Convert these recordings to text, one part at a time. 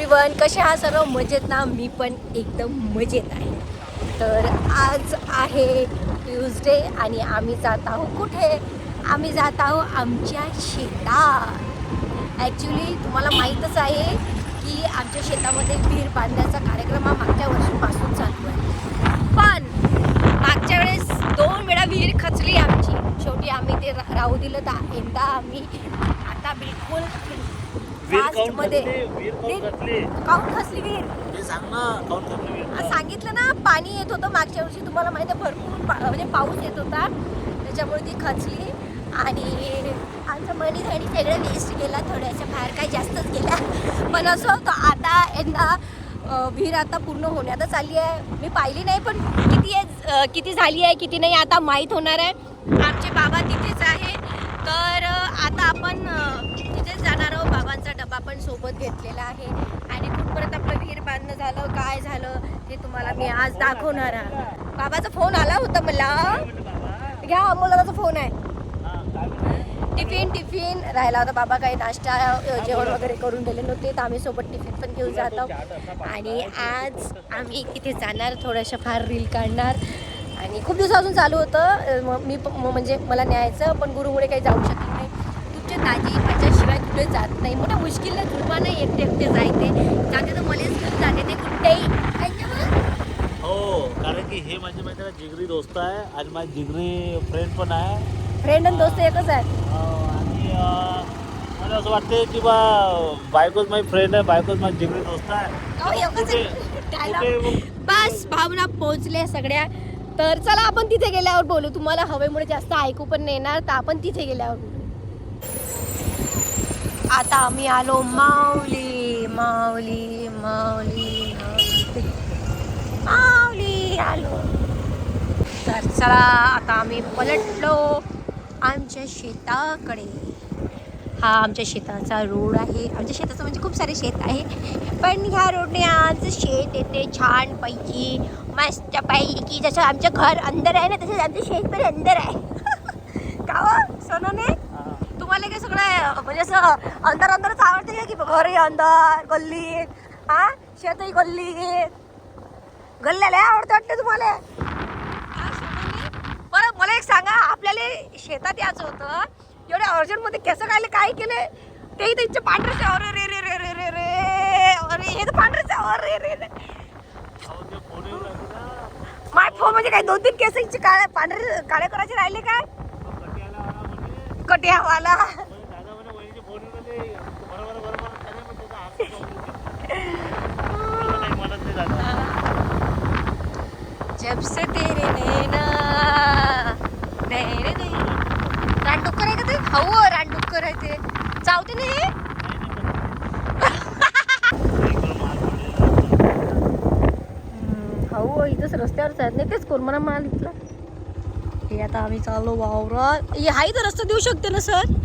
Everyone कसे हा सर्व मजेत ना? मी पण एकदम मजेत आहे. तर आज आहे ट्यूजडे आणि आम्ही जात आहोत कुठे? आम्ही जात आहोत आमच्या शेतात. ॲक्च्युली तुम्हाला माहीतच आहे की आमच्या शेतामध्ये विहीर बांधण्याचा कार्यक्रम हा मागच्या वर्षीपासून चालू आहे. पण मागच्या वेळेस दोन वेळा विहीर खचली आमची. शेवटी आम्ही ते रा- राहू दिलं तर यंदा आम्ही आता बिलकुल मध्ये. विहीर सांग ना सांगितलं ना पाणी येत होतं मागच्या वर्षी तुम्हाला माहिती आहे भरपूर म्हणजे पाऊस येत होता. त्याच्यामुळे ती खचली. आणि आमचं मनी धणी सगळं वेस्ट गेला थोड्याशा बाहेर काही जास्तच गेल्या पण असं होतं आता यंदा विहीर आता पूर्ण होण्यातच आली आहे. मी पाहिली नाही पण किती आहे किती झाली आहे किती नाही आता माहीत होणार आहे. आमचे बाबा तिथेच आहे तर आता आपण तिथेच जाणार आपण पण सोबत घेतलेला आहे. आणि कुठपर्यंत आपलं विहीर बांधणं झालं. काय झालं ते तुम्हाला मी आज दाखवणार आहे. बाबाचा फोन आला होता मला. घ्या अमोलाचा फोन आहे. Tiffin tiffin. राहिला होता बाबा काही नाश्ता जेवण वगैरे करून दिले नव्हते. तर आम्ही सोबत टिफिन पण घेऊन जातो. आणि आज आम्ही तिथे जाणार थोड्याशा फार रील काढणार. आणि खूप दिवसापासून चालू होतं. मी म्हणजे मला न्यायचं पण गुरुमुळे काही जाऊ शकत नाही. तुमचे दाजी कुठे जात नाही. मोठ्या मुश्किलने दुर्बा नाही एकटे एकटे जायचे. जाते तर मलाच घेऊन जाते ते कुठेही. हो कारण की हे माझे माहिती का जिगरी दोस्त आहे आणि माझी जिगरी फ्रेंड पण आहे. फ्रेंड आणि दोस्त एकच आहे. अं, आणि अं, मला असं वाटते की बा बायकोच माझी फ्रेंड आहे बायकोच माझी जिगरी दोस्त आहे. अहो, एकच आहे. कुठे- Dialogue. कुठे मग- बस भावना पोहोचल्या सगळ्या. तर चला आपण तिथे गेल्यावर बोलू. तुम्हाला हवेमुळे जास्त ऐकू पण नाही येणार तर आपण तिथे गेल्यावर बोलू. आता आम्ही आलो माऊली माऊली माऊली माऊली. आलो. तर चला आता आम्ही पलटलो आमच्या शेताकडे. हा आमच्या शेताचा रोड आहे. आमच्या शेताचं म्हणजे खूप सारे शेत आहे. पण ह्या रोडने आज शेत येते छानपैकी मस्त पैकी जसं आमचं घर अंदर आहे ना तसंच आमचं शेत पण अंदर आहे. का हो? सोनं नाही हा. तुम्हाला काय सगळं म्हणजे असं अंधार अंधारच आवडते का की घरही अंदर गल्लीत हा? शेतही गल्ली. गल्ल्या लय आवडतं वाटतं तुम्हाला? हा, बरं मला एक सांगा आपल्याला शेतात यायचं होतं. एवढ्या अर्जंटमध्ये केसं काय काय केले ते त्यांचे पांढरेच अरे रे रे रे रे रे रे अरे हे तर पांढरेच अरे रे रे माय फोन म्हणजे काय दोन तीन केस केसांचे काळे पांढरे काळे करायचे राहिले काय? तो कटियावाला म्हणे, दादा म्हणे वहिनीचे फोन येऊन राहिले. बरोबर बरोबर अरे मग त्याचा हात पकडून मला काही म्हणत नाही दादा जब से तेरे नैना। नैने। नाही रानडुक्कर आहे का ते? हो रानडुक्कर आहे ते. चावते ना हे. हो इथंच रस्त्यावरच आहेत. नाही तेच कोरमना माल इथला. हे आता आम्ही चाललो वावरात. हे हाही तर रस्ता देऊ शकते ना सर?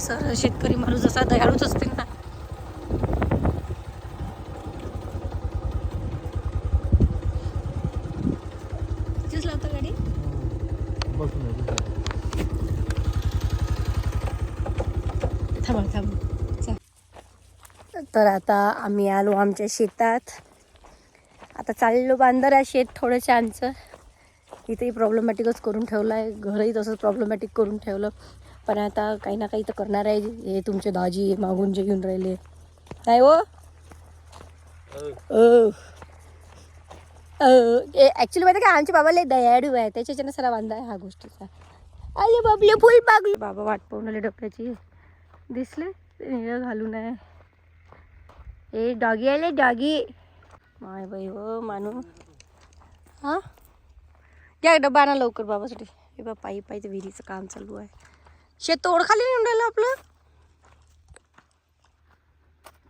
तसं शेतकरी माणूस जसा दयाळूच असते ना. तिथेच लावता गाडी? थांबा थांबा. चा. तर आता आम्ही आलो आमच्या शेतात. आता चाललो बांधर आहे शेत थोडंसं आमचं. इथेही प्रॉब्लेमॅटिकच करून ठेवलं आहे घरही तसंच प्रॉब्लेमॅटिक करून ठेवलं. पण आता काही ना काही तर करणार आहे. हे तुमचे दाजी मागून जे घेऊन राहिले. काय हो? ॲक्च्युली माहिती का आमच्या बाबाला दयाळू आहे. त्याच्याच्यानं सरा बांधा आहे हा गोष्टीचा. अरे बाबले फुल पागली. बाबा वाट पाहून आले डोक्याची. दिसले? ते निळं घालून आहे. ए डॉगी आले डॉगी. माय बाई हो मानू. हां? या डबा आणा लवकर बाबासाठी. हे बा पायी पायी विहिरीचं काम चालू आहे. शेत तोड खाली येऊन राहिलं आपलं.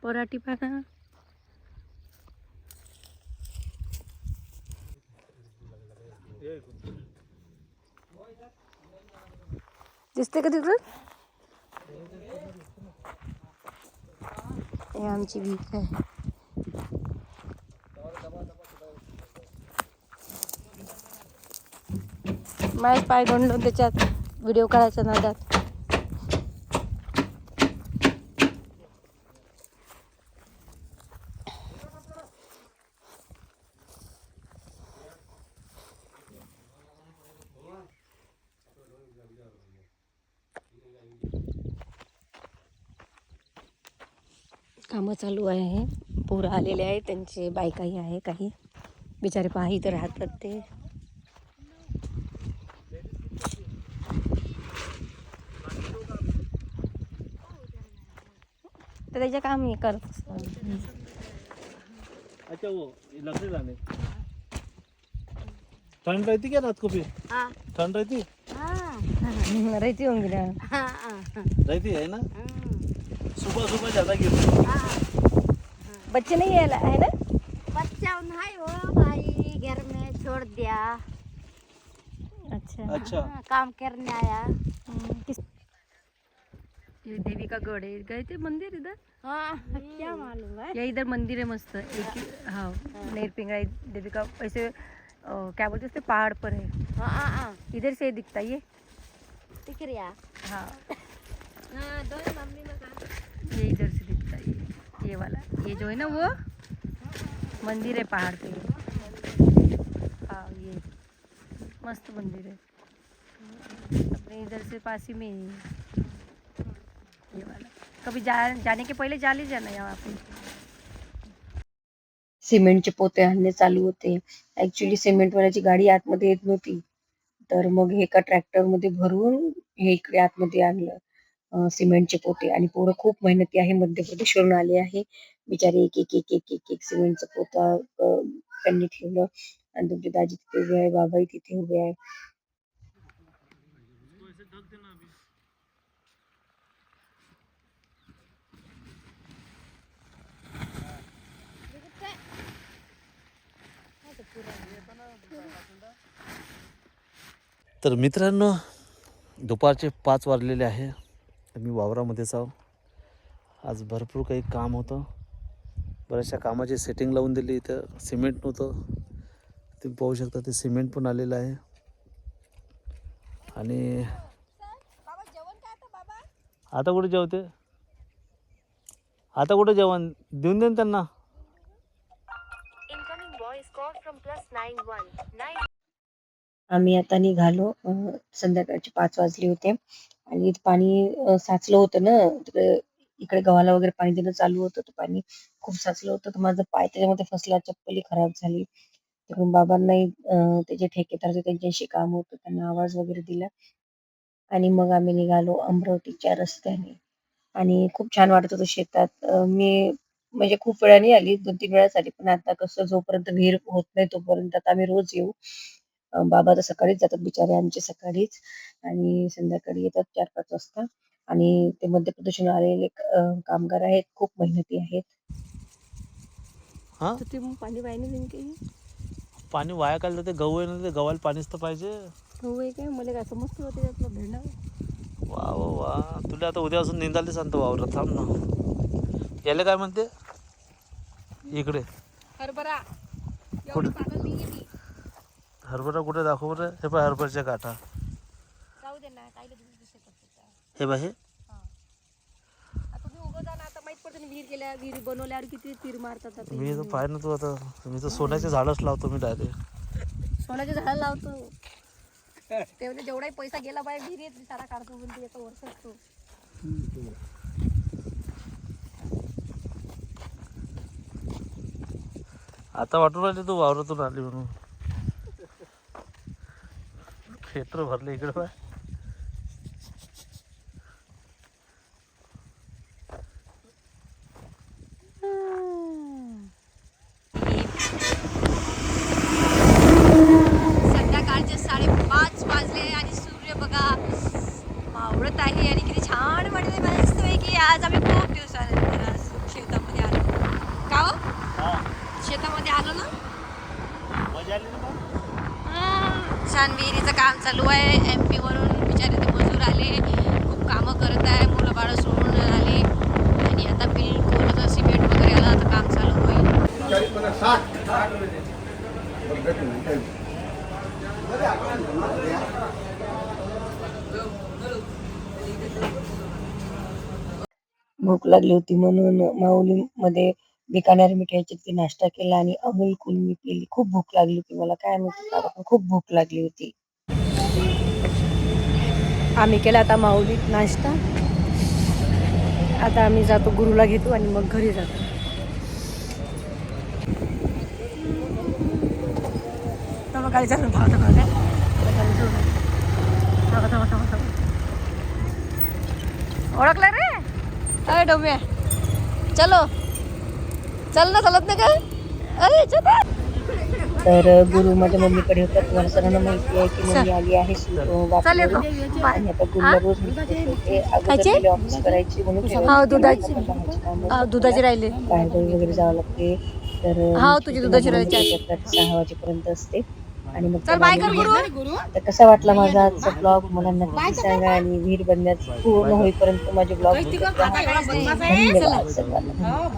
पराठी पाना. दिसते का तिकडून हे आमची भीक आहे. माझ पाय गणलो त्याच्यात व्हिडिओ काढायच्या नादात. कामं चालू आहे. पोरं आलेले आहे त्यांचे बायकाही आहे काही. बिचारे पाही तर राहतात ते. तर त्याचे काम हे करत. अच्छा वो ये लकड़ी लाने ठंड रहती क्या रात को फिर ठंड रहती रहती होंगी ना रहती है ना? सुबह सुबह ज़्यादा गिरती बच्चे नहीं है है ना? बच्चा नहीं हो भाई घर में छोड़ दिया। अच्छा। अच्छा। हाँ, काम करने आया। किस ये देवी का गढ़ है गए थे मंदिर इधर? हाँ क्या मालूम है? ये इधर मंदिर है मस्त एक हाँ नेर पिंगड़ा देवी का ऐसे क्या बोलते हैं उसके पहाड़ पर है। हाँ हाँ हाँ। इधर से दिखता है ये। दिख रहा। हाँ। हाँ दोनों मम्मी में कहा ये इधर से दिखता है ये वाला। ये जो है ना वो मंदिर है पहाड़ पे। हाँ ये मस्त मंदिर है। अपने इधर से पास ही में ये वाला। कभी जा जाने के पहले जा लीजिए ना यहाँ पे। सिमेंटचे पोते आणणे चालू होते. ऍक्च्युली सिमेंटवाल्याची गाडी आतमध्ये येत नव्हती. तर मग हे एका ट्रॅक्टरमध्ये भरून हे इकडे आतमध्ये आणलं. अं, सिमेंटचे पोते आणि पोरं खूप मेहनती आहे मध्य प्रदेशवरून आले आहे. बिचारे एक एक एक एक एक एक सिमेंटचं पोता त्यांनी ठेवलं आणि तुमचे दाजी तिथे उभे आहे बाबाही तिथे उभे आहे. तर मित्रांनो दुपारचे पाच वाजलेले आहे. तर मी वावरामध्येच आहो आज भरपूर काही काम होतं. बऱ्याचशा कामाची सेटिंग लावून दिली. इथं सिमेंट नव्हतं. तुम्ही पाहू शकता ते सिमेंट पण आलेलं आहे. आणि आता कुठे जेवते? आता कुठे जेवण? देऊन दे ना त्यांना. आम्ही आता निघालो. संध्याकाळचे पाच वाजले होते. आणि पाणी साचलं होतं ना तिकडे इकडे गव्हाला वगैरे पाणी देणं चालू होतं तर पाणी खूप साचलं होतं तर माझा पाय त्याच्यामध्ये फसला चप्पली खराब झाली. तिकडून बाबांनाही त्याचे त्याचे होते त्यांच्याशी काम होतं त्यांना आवाज वगैरे दिला. आणि मग आम्ही निघालो अमरावतीच्या रस्त्याने. आणि खूप छान वाटत होतं शेतात. मी म्हणजे खूप वेळाने आली दोन तीन वेळासाठी पण आता कसं जोपर्यंत विहीर होत नाही तोपर्यंत आता आम्ही रोज येऊ. बाबा तर सकाळीच जातात बिचारे आमचे सकाळीच. आणि संध्याकाळी येतात चार पाच वाजता. आणि ते मध्य प्रदेशून आलेले कामगार आहेत. खूप मेहनती आहेत. हां? ते मग पाणी देईन काही पाणी वाया काढलं ते गहू आहे ना ते गव्हाला पाणीच तर पाहिजे. हो आहे काय? मला काय समजतं होते त्यातलं भेडणं. वा वा वा. तुला आता उद्यापासून निंदाले सांगतो वावरात. थांब ना. याला काय म्हणते? इकडे. हरभरा. कुठे? हरभरा कुठे दाखव बरं? हे पाय हरभऱ्याच्या काठा. जाऊ दे ना दिसत हे बाय हे. आता तुम्ही उभं जा ना आता माहीत पडतं ना विहीर केल्या विहीर बनवल्यावर किती तीर मारतात आता मी तर पाय ना तू आता मी तर सोन्याचे झाडच लावतो मी डायरेक्ट सोन्याचे झाड लावतो. तेवढे जेवढाही पैसा गेला पाहिजे विहिरीत सारा काढतो पण ते एका वर्ष असतो. आता वाटून राहिले तू वावरातून आली म्हणून. खेटर भरले इकडे छान विहिरीचं काम चालू आहे. एम पीवरून बिचारे ते मजूर आले. खूप कामं करत आहे. मुलं बाळं सोडून आले. आणि आता बिल कोणत सिमेंट वगैरे आलं. आता काम चालू होईल. भूक लागली होती म्हणून माऊलीमध्ये बिकानेर मिठाईची ती नाश्ता केला आणि अमूल कुल्मी पिली खूप भूक लागली होती मला काय माहिती का पण खूप भूक लागली होती. आम्ही केला आता माऊलीत नाश्ता. आता आम्ही जातो गुरुला घेतो आणि मग घरी जातो. काय? थांबा, थांबा. ओळखलं रे? अरे डोम्या चलो. चल ना चालत नाही का अरे चला तर गुरु माझ्या मम्मीकडे होता. तुम्हाला सर्वांना माहिती आहे की मम्मी आली आहे. आणि आता गुरुला रोज होते ऑफिस करायची म्हणून हा. दुधाची. हा, दुधाचे राहिले. बाहेर गावी वगैरे जावं लागते. तर हा, तुझी दुधाची. येतात सहा वाजेपर्यंत असते. आणि मग चल बाय कर गुरु. तर कसा वाटला माझा आजचा ब्लॉग मला नक्की सांगा आणि विहीर बनण्यात पूर्ण होईपर्यंत माझे ब्लॉग धन्यवाद सर्वांना.